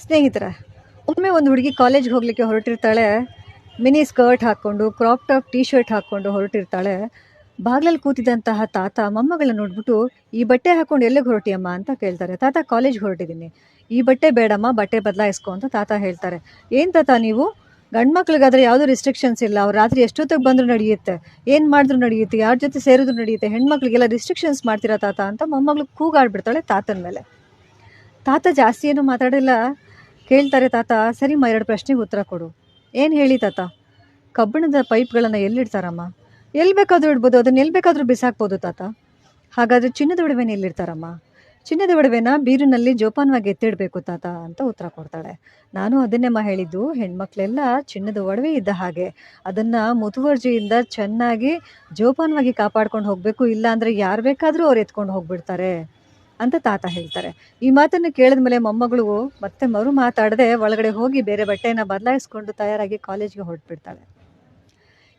ಸ್ನೇಹಿತರ, ಒಮ್ಮೆ ಒಂದು ಹುಡುಗಿ ಕಾಲೇಜ್ಗೆ ಹೋಗಲಿಕ್ಕೆ ಹೊರಟಿರ್ತಾಳೆ, ಮಿನಿ ಸ್ಕರ್ಟ್ ಹಾಕ್ಕೊಂಡು ಕ್ರಾಪ್ ಟಾಪ್ ಟಿ ಶರ್ಟ್ ಹಾಕ್ಕೊಂಡು ಹೊರಟಿರ್ತಾಳೆ. ಬಾಗ್ಲಲ್ಲಿ ಕೂತಿದ್ದಂತಹ ತಾತ, ಮೊಮ್ಮಗಳನ್ನ ನೋಡ್ಬಿಟ್ಟು, ಈ ಬಟ್ಟೆ ಹಾಕ್ಕೊಂಡು ಎಲ್ಲಿಗೆ ಹೊರಟಿಯಮ್ಮ? ಅಂತ ಕೇಳ್ತಾರೆ. ತಾತ ಕಾಲೇಜ್ಗೆ ಹೊರಟಿದ್ದೀನಿ. ಈ ಬಟ್ಟೆ ಬೇಡಮ್ಮ, ಬಟ್ಟೆ ಬದಲಾಯಿಸ್ಕೊ, ಅಂತ ತಾತ ಹೇಳ್ತಾರೆ. ಏನು ತಾತ ನೀವು? ಗಂಡು ಮಕ್ಳಿಗಾದ್ರೆ ಯಾವುದೂ ರಿಸ್ಟ್ರಿಕ್ಷನ್ಸ್ ಇಲ್ಲ. ಅವ್ರು ರಾತ್ರಿ ಎಷ್ಟೊತ್ತಿಗೆ ಬಂದರೂ ನಡೆಯುತ್ತೆ. ಏನು ಮಾಡಿದ್ರು ನಡೆಯುತ್ತೆ. ಯಾರ ಜೊತೆ ಸೇರಿದ್ರು ನಡೆಯುತ್ತೆ. ಹೆಣ್ಮಕ್ಳಿಗೆಲ್ಲ ರಿಸ್ಟ್ರಿಕ್ಷನ್ಸ್ ಮಾಡ್ತೀರಾ ತಾತ? ಅಂತ ಮೊಮ್ಮಗಳು ಕೂಗಾಡ್ಬಿಡ್ತಾಳೆ ತಾತನ ಮೇಲೆ. ತಾತ ಜಾಸ್ತಿ ಏನು ಮಾತಾಡಿಲ್ಲ. ಕೇಳ್ತಾರೆ ತಾತ ಸರಿಮ್ಮ ಎರಡು ಪ್ರಶ್ನೆಗೆ ಉತ್ತರ ಕೊಡು. ಏನು ಹೇಳಿ ತಾತ? ಕಬ್ಬಿಣದ ಪೈಪ್ಗಳನ್ನು ಎಲ್ಲಿಡ್ತಾರಮ್ಮ? ಎಲ್ಲಿ ಬೇಕಾದರೂ ಇಡ್ಬೋದು, ಅದನ್ನು ಎಲ್ಲಿ ಬೇಕಾದರೂ ಬಿಸಾಕ್ಬೋದು ತಾತ. ಹಾಗಾದರೆ ಚಿನ್ನದ ಒಡವೆನ ಎಲ್ಲಿಡ್ತಾರಮ್ಮ? ಚಿನ್ನದ ಒಡವೆನ ಬೀರಿನಲ್ಲಿ ಜೋಪಾನವಾಗಿ ಎತ್ತಿಡಬೇಕು ತಾತ ಅಂತ ಉತ್ತರ ಕೊಡ್ತಾಳೆ. ನಾನು ಅದನ್ನೇಮ್ಮ ಹೇಳಿದ್ದು, ಹೆಣ್ಮಕ್ಳೆಲ್ಲ ಚಿನ್ನದ ಒಡವೆ ಇದ್ದ ಹಾಗೆ. ಅದನ್ನು ಮುತುವರ್ಜಿಯಿಂದ ಚೆನ್ನಾಗಿ ಜೋಪಾನವಾಗಿ ಕಾಪಾಡ್ಕೊಂಡು ಹೋಗಬೇಕು ಇಲ್ಲಾಂದರೆ ಯಾರು ಬೇಕಾದರೂ ಅವ್ರು ಎತ್ಕೊಂಡು ಹೋಗ್ಬಿಡ್ತಾರೆ. ಅಂತ ತಾತ ಹೇಳ್ತಾರೆ. ಈ ಮಾತನ್ನು ಕೇಳಿದ ಮೇಲೆ ಮೊಮ್ಮಗಳು ಮತ್ತೆ ಮರು ಮಾತಾಡದೆ ಒಳಗಡೆ ಹೋಗಿ ಬೇರೆ ಬಟ್ಟೆಯನ್ನು ಬದಲಾಯಿಸ್ಕೊಂಡು ತಯಾರಾಗಿ ಕಾಲೇಜ್ಗೆ ಹೊರಟ್ಬಿಡ್ತಾಳೆ.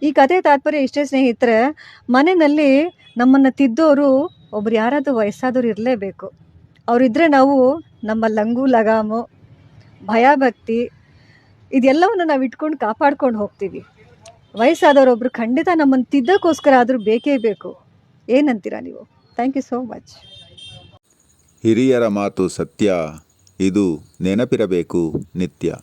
ಈ ಕಥೆ ತಾತ್ಪರ್ಯ ಇಷ್ಟೇ ಸ್ನೇಹಿತರೆ, ಮನೆಯಲ್ಲಿ ನಮ್ಮನ್ನು ತಿದ್ದೋರು ಒಬ್ರು ಯಾರಾದರೂ ವಯಸ್ಸಾದವ್ರು ಇರಲೇಬೇಕು. ಅವರಿದ್ದರೆ ನಾವು ನಮ್ಮ ಲಂಗು, ಲಗಾಮು, ಭಯಭಕ್ತಿ ಇದೆಲ್ಲವನ್ನು ನಾವು ಇಟ್ಕೊಂಡು ಕಾಪಾಡ್ಕೊಂಡು ಹೋಗ್ತೀವಿ. ವಯಸ್ಸಾದವರೊಬ್ಬರು ಖಂಡಿತ ನಮ್ಮನ್ನು ತಿದ್ದಕ್ಕೋಸ್ಕರ ಆದರೂ ಬೇಕೇ ಬೇಕು. ಏನಂತೀರಾ ನೀವು? ಥ್ಯಾಂಕ್ ಯು ಸೋ ಮಚ್ ಹಿರಿಯರ ಮಾತು ಸತ್ಯ ಇದು ನೆನಪಿರಬೇಕು ನಿತ್ಯ.